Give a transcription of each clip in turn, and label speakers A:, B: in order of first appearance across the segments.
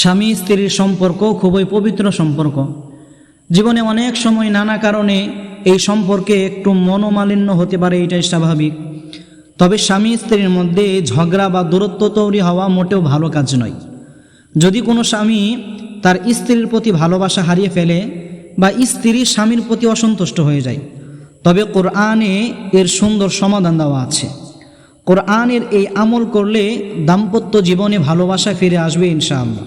A: স্বামী স্ত্রীর সম্পর্ক খুবই পবিত্র সম্পর্ক। জীবনে অনেক সময় নানা কারণে এই সম্পর্কে একটু মনোমালিন্য হতে পারে, এটাই স্বাভাবিক। তবে স্বামী স্ত্রীর মধ্যে ঝগড়া বা দূরত্ব তৈরি হওয়া মোটেও ভালো কাজ নয়। যদি কোনো স্বামী তার স্ত্রীর প্রতি ভালোবাসা হারিয়ে ফেলে বা স্ত্রী স্বামীর প্রতি অসন্তুষ্ট হয়ে যায়, তবে কোরআনে এর সুন্দর সমাধান দেওয়া আছে। কোরআনের এই আমল করলে দাম্পত্য জীবনে ভালোবাসা ফিরে আসবে ইনশাআল্লাহ।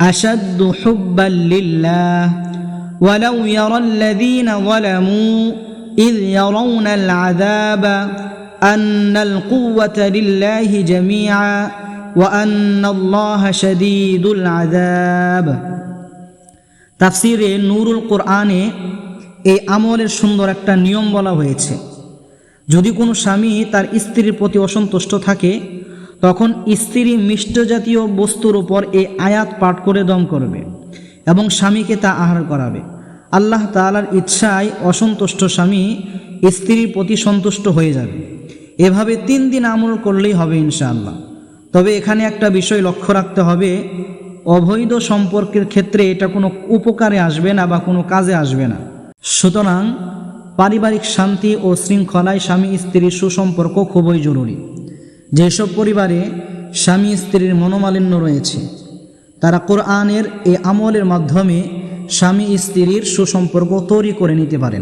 A: أشد حبا لله ولو يرى الذين ظلموا إذ يرون العذاب أن القوة لله جميعا وأن الله شديد العذاب তাফসিরে নুরুল কোরআনে এই আমলের সুন্দর একটা নিয়ম বলা হয়েছে যদি কোনো স্বামী তার স্ত্রীর প্রতি অসন্তুষ্ট থাকে তখন স্ত্রী মিষ্ট জাতীয় বস্তুর ওপর এই আয়াত পাঠ করে দম করবে এবং স্বামীকে তা আহার করাবে। আল্লাহ তালার ইচ্ছায় অসন্তুষ্ট স্বামী স্ত্রীর প্রতি সন্তুষ্ট হয়ে যাবে। এভাবে তিন দিন আমল করলেই হবে ইনশাআল্লাহ। তবে এখানে একটা বিষয় লক্ষ্য রাখতে হবে, অবৈধ সম্পর্কের ক্ষেত্রে এটা কোনো উপকারে আসবে না বা কোনো কাজে আসবে না। সুতরাং পারিবারিক শান্তি ও শৃঙ্খলায় স্বামী স্ত্রীর সুসম্পর্ক খুবই জরুরি। যেসব পরিবারে স্বামী স্ত্রীর মনোমালিন্য রয়েছে, তারা কোরআনের এই আমলের মাধ্যমে স্বামী স্ত্রীর সুসম্পর্ক তৈরি করে নিতে পারেন।